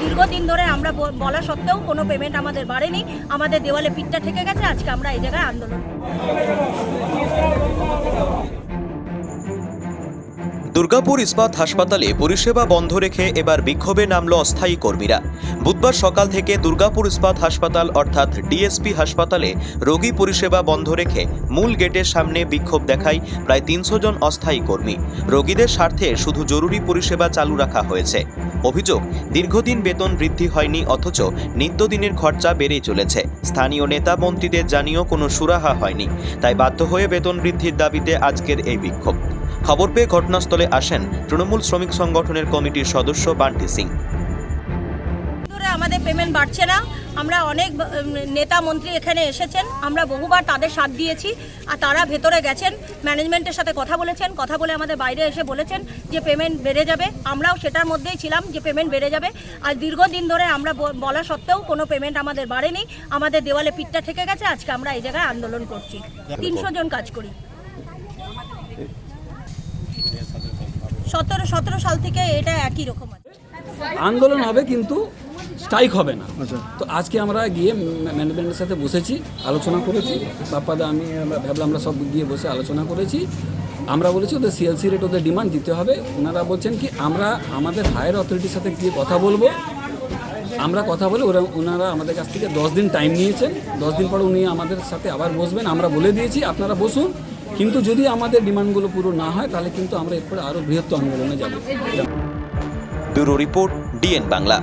দীর্ঘদিন ধরে আমরা বলা সত্ত্বেও কোনো পেমেন্ট আমাদের বাড়েনি। আমাদের দেওয়ালে পিঠটা ঠেকে গেছে, আজকে আমরা এই জায়গায় আন্দোলন। দুর্গাপুর ইস্পাত হাসপাতালে পরিষেবা বন্ধ রেখে এবার বিক্ষোভে নামল অস্থায়ী কর্মীরা। বুধবার সকাল থেকে দুর্গাপুর ইস্পাত হাসপাতাল অর্থাৎ ডিএসপি হাসপাতালে রোগী পরিষেবা বন্ধ রেখে মূল গেটের সামনে বিক্ষোভ দেখায় প্রায় তিনশো জন অস্থায়ী কর্মী। রোগীদের স্বার্থে শুধু জরুরি পরিষেবা চালু রাখা হয়েছে। অভিযোগ, দীর্ঘদিন বেতন বৃদ্ধি হয়নি অথচ নিত্যদিনের খরচা বেড়েই চলেছে। স্থানীয় নেতা মন্ত্রীদের জানিয়েও কোনো সুরাহা হয়নি, তাই বাধ্য হয়ে বেতন বৃদ্ধির দাবিতে আজকের এই বিক্ষোভ। খবর পেয়ে ঘটনাস্থলে আসেন তৃণমূল শ্রমিক সংগঠনের কমিটির সদস্য বান্টি সিং। ধরে আমাদের পেমেন্ট বাড়ছে না। আমরা অনেক নেতা মন্ত্রী এখানে এসেছেন। আমরা বহুবার তাদের সাথ দিয়েছি আর তারা ভেতরে গেছেন। ম্যানেজমেন্টের সাথে কথা বলেছেন। কথা বলে আমাদের বাইরে এসে বলেছেন যে পেমেন্ট বেড়ে যাবে। আমরাও সেটার মধ্যেই ছিলাম যে পেমেন্ট বেড়ে যাবে। আর দীর্ঘদিন ধরে আমরা ব- বলা সত্ত্বেও কোনো পেমেন্ট আমাদের বাড়েনি। আমাদের দেওয়ালে পিঠটা ঠেকে গেছে। আজকে আমরা এই জায়গায় আন্দোলন করছি। তিনশো জন কাজ করি। সতেরো সতেরো সাল থেকে এটা একই রকম আছে। আন্দোলন হবে কিন্তু স্ট্রাইক হবে না। তো আজকে আমরা গিয়ে ম্যানেজমেন্টের সাথে বসেছি আলোচনা করেছি। বাপ্পাদা আমি আমরা ভাবলাম আমরা সব গিয়ে বসে আলোচনা করেছি। আমরা বলেছি ওদের সিএলসি রেট ওদের ডিমান্ড দিতে হবে। ওনারা বলছেন কি আমরা আমাদের হায়ার অথরিটির সাথে গিয়ে কথা বলব। আমরা কথা বলে ওরা ওনারা আমাদের কাছ থেকে দশ দিন টাইম নিয়েছেন। দশ দিন পর উনি আমাদের সাথে আবার বসবেন। আমরা বলে দিয়েছি আপনারা বসুন। কিন্তু যদি আমাদের ডিমান্ডগুলো পুরো না হয় তাহলে কিন্তু আমরা এরপরে আরও বৃহত্তর আন্দোলনে যাব ব্যুরো রিপোর্ট ডিএন বাংলা.